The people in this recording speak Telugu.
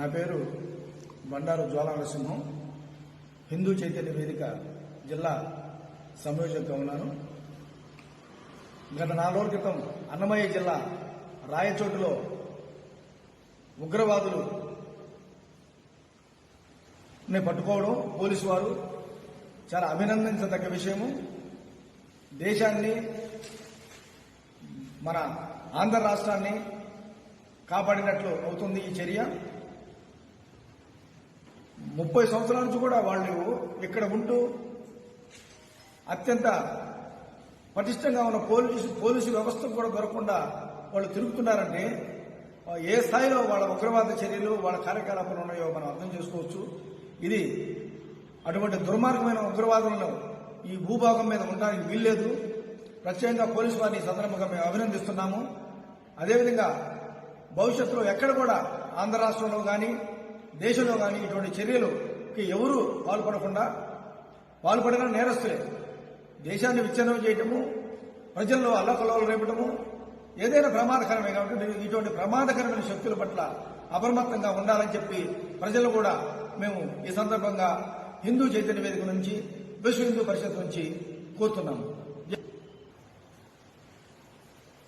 నా పేరు బండారు జ్వాలానరసింహం. హిందూ చైతన్య వేదిక జిల్లా సంయోజకంగా ఉన్నాను. గత నాలుగు రోజుల క్రితం అన్నమయ్య జిల్లా రాయచోటులో ఉగ్రవాదులు పట్టుకోవడం పోలీసు వారు చాలా అభినందించదగ్గ విషయము. దేశాన్ని మన ఆంధ్ర రాష్ట్రాన్ని కాపాడినట్లు అవుతుంది ఈ చర్య. ముప్పై సంవత్సరాల నుంచి కూడా వాళ్ళు ఇక్కడ ఉంటూ అత్యంత పటిష్టంగా ఉన్న పోలీసు పోలీసు వ్యవస్థ కూడా దొరకకుండా వాళ్ళు తిరుగుతున్నారంటే ఏ స్థాయిలో వాళ్ళ ఉగ్రవాద చర్యలు వాళ్ళ కార్యకలాపాలు ఉన్నాయో మనం అర్థం చేసుకోవచ్చు. ఇది అటువంటి దుర్మార్గమైన ఉగ్రవాదులను ఈ భూభాగం మీద ఉండడానికి వీల్లేదు. ప్రత్యేకంగా పోలీసు వారిని సందర్భంగా మేము అభినందిస్తున్నాము. అదేవిధంగా భవిష్యత్తులో ఎక్కడ కూడా ఆంధ్ర రాష్ట్రంలో కానీ దేశంలో కానీ ఇటువంటి చర్యలుకి ఎవరు పాల్పడకుండా పాల్పడిన నేరస్తులే. దేశాన్ని విచ్ఛిన్నం చేయటము ప్రజల్లో అల్లకల్లోలు రేపటము ఏదైనా ప్రమాదకరమే కాబట్టి ఇటువంటి ప్రమాదకరమైన శక్తుల పట్ల అప్రమత్తంగా ఉండాలని చెప్పి ప్రజలు కూడా మేము ఈ సందర్భంగా హిందూ చైతన్య వేదిక నుంచి విశ్వ హిందూ పరిషత్ నుంచి కోరుతున్నాము.